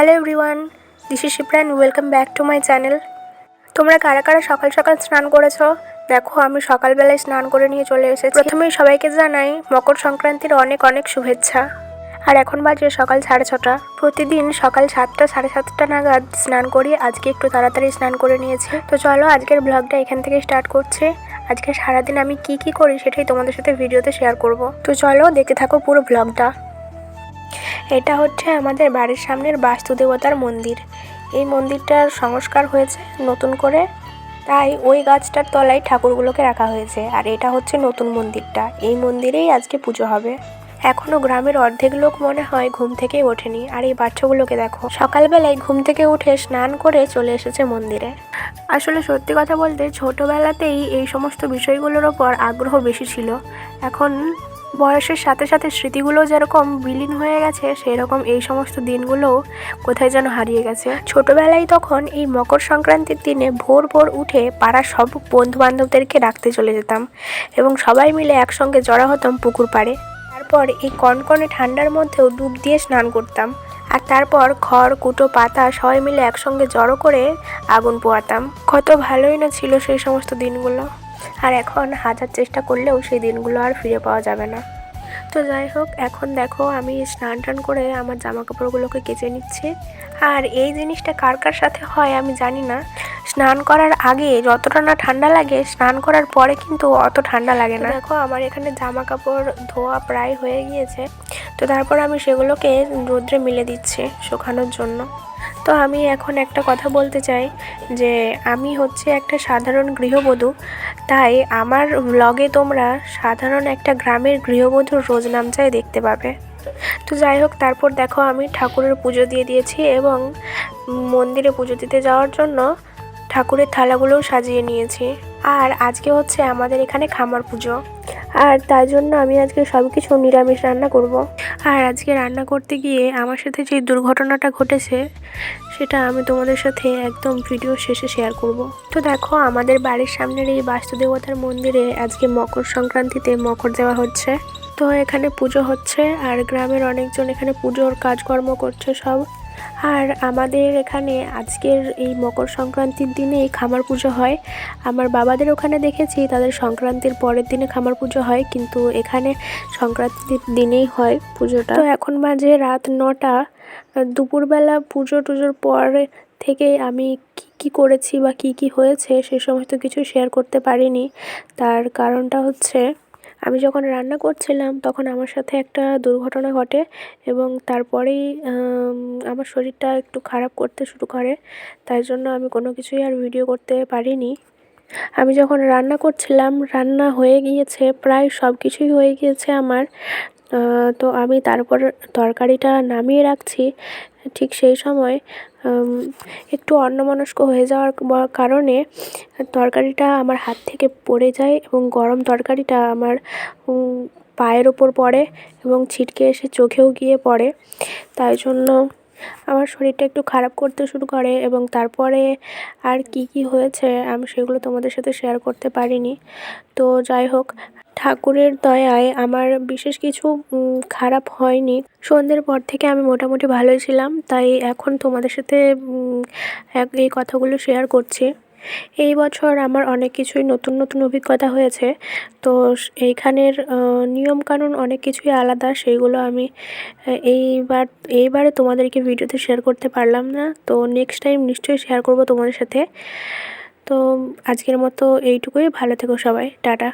Hello everyone this is Shipran welcome back to my channel তোমরা কারা কারা সকাল সকাল স্নান করেছ? দেখো, আমি সকালবেলায় স্নান করে নিয়ে চলে এসেছি। প্রথমেই সবাইকে জানাই, মকর সংক্রান্তির অনেক অনেক শুভেচ্ছা। আর এখন বাজে সকাল সাড়ে ছটা। প্রতিদিন সকাল সাতটা, সাড়ে সাতটা নাগাদ স্নান করি। আজকে একটু তাড়াতাড়ি স্নান করে নিয়েছি। তো চলো, আজকের ব্লগটা এখান থেকে স্টার্ট করছে। আজকে সারাদিন আমি কি কি করি সেটাই তোমাদের সাথে ভিডিওতে শেয়ার করব। তো চলো, দেখতে থাকো পুরো ব্লগটা এটা হচ্ছে আমাদের বাড়ির সামনের বাস্তুদেবতার মন্দির। এই মন্দিরটার সংস্কার হয়েছে নতুন করে। তাই ওই গাছটার তলায় ঠাকুরগুলোকে রাখা হয়েছে। আর এটা হচ্ছে নতুন মন্দিরটা। এই মন্দিরেই আজকে পুজো হবে। এখনও গ্রামের অর্ধেক লোক মনে হয় ঘুম থেকেই ওঠেনি। আর এই বাচ্চাগুলোকে দেখো। সকালবেলায় ঘুম থেকে উঠে স্নান করে চলে এসেছে মন্দিরে। আসলে সত্যি কথা বলতে ছোটোবেলাতেই এই সমস্ত বিষয়গুলোর ওপর আগ্রহ বেশি ছিল। এখন বয়সের সাথে সাথে স্মৃতিগুলো যেরকম বিলীন হয়ে গেছে সেই রকম এই সমস্ত দিনগুলোও কোথায় যেন হারিয়ে গেছে। ছোটবেলায় তখন এই মকর সংক্রান্তির দিনে ভোর ভোর উঠে পাড়ার সব বন্ধু বান্ধবদেরকে ডাকতে চলে যেতাম এবং সবাই মিলে একসঙ্গে জড়া হতাম পুকুর পাড়ে। তারপর এই কনকনে ঠান্ডার মধ্যেও ডুব দিয়ে স্নান করতাম। আর তারপর খড়, কুটো, পাতা সবাই মিলে একসঙ্গে জড়ো করে আগুন পোয়াতাম। কত ভালোই না ছিল সেই সমস্ত দিনগুলো। আর এখন হাজার চেষ্টা করলেও সেই দিনগুলো আর ফিরে পাওয়া যাবে না। তো যাই হোক, এখন দেখো আমি স্নান টান করে আমার জামা কাপড়গুলোকে কেচে নিচ্ছি। আর এই জিনিসটা কার কার সাথে হয় আমি জানি না। স্নান করার আগে যতটা না ঠান্ডা লাগে, স্নান করার পরে কিন্তু অত ঠান্ডা লাগে না। দেখো আমার এখানে জামা কাপড় ধোয়া প্রায় হয়ে গিয়েছে। তো তারপর আমি সেগুলোকে রোদ্রে মিলে দিচ্ছি শুকানোর জন্য। তো আমি এখন একটা কথা বলতে চাই যে আমি হচ্ছে একটা সাধারণ গৃহবধূ, তাই আমার ব্লগে তোমরা সাধারণ একটা গ্রামের গৃহবধূর রোজ নামচাই দেখতে পাবে। তো যাই হোক, তারপর দেখো আমি ঠাকুরের পুজো দিয়ে দিয়েছি এবং মন্দিরে পুজো দিতে যাওয়ার জন্য ঠাকুরের থালাগুলোও সাজিয়ে নিয়েছি। আর আজকে হচ্ছে আমাদের এখানে খামার পুজো। আর তার জন্য আমি আজকে সব কিছু নিরামিষ রান্না করব। আর আজকে রান্না করতে গিয়ে আমার সাথে যে দুর্ঘটনাটা ঘটেছে, সেটা আমি তোমাদের সাথে একদম ভিডিও শেষে শেয়ার করব। তো দেখো, আমাদের বাড়ির সামনের এই বাস্তুদেবতার মন্দিরে আজকে মকর সংক্রান্তিতে মকর দেওয়া হচ্ছে তো এখানে পুজো হচ্ছে, আর গ্রামের অনেকজন এখানে পুজোর কাজকর্ম করছে সব আর আমাদের এখানে আজকের এই মকর সংক্রান্তির দিনে এই খামার পুজো হয়। আমার বাবাদের ওখানে দেখেছি, তাদের সংক্রান্তির পরের দিনে খামার পুজো হয়, কিন্তু এখানে সংক্রান্তির দিনেই হয় পুজোটা। তো এখন বাজে রাত নটা। দুপুরবেলা পুজো টুজোর পরে থেকে আমি কি কি করেছি বা কি কি হয়েছে সে সমস্ত কিছু শেয়ার করতে পারিনি। তার কারণটা হচ্ছে আমি যখন রান্না করছিলাম, তখন আমার সাথে একটা দুর্ঘটনা ঘটে এবং তারপরেই আমার শরীরটা একটু খারাপ করতে শুরু করে। তাই জন্য আমি কোনো কিছুই আর ভিডিও করতে পারিনি। আমি যখন রান্না করছিলাম, রান্না হয়ে গিয়েছে, প্রায় সব কিছুই হয়ে গিয়েছে আমার। তো আমি তারপর তরকারিটা নামিয়ে রাখছি। ঠিক সেই সময় একটু অন্যমনস্ক হয়ে যাওয়ার কারণে তরকারিটা আমার হাত থেকে পড়ে যায় এবং গরম তরকারিটা আমার পায়ের ওপর পড়ে এবং ছিটকে এসে চোখেও গিয়ে পড়ে। তাই জন্য আমার শরীরটা একটু খারাপ করতে শুরু করে এবং তারপরে আর কি কি হয়েছে আমি সেগুলো তোমাদের সাথে শেয়ার করতে পারিনি। তো যাই হোক ঠাকুরের দয়ায় আমার বিশেষ কিছু খারাপ হয়নি। সন্ধ্যের পর থেকে আমি মোটামুটি ভালোই ছিলাম, তাই এখন তোমাদের সাথে এই কথাগুলো শেয়ার করছি। এই বছর আমার অনেক কিছুই নতুন নতুন অভিজ্ঞতা হয়েছে। তো এইখানের নিয়মকানুন অনেক কিছুই আলাদা, সেইগুলো আমি এইবার, এইবারে তোমাদেরকে ভিডিওতে শেয়ার করতে পারলাম না। তো নেক্সট টাইম নিশ্চয়ই শেয়ার করব তোমাদের সাথে। তো আজকের মতো এইটুকুই, ভালো থেকো সবাই, টাটা।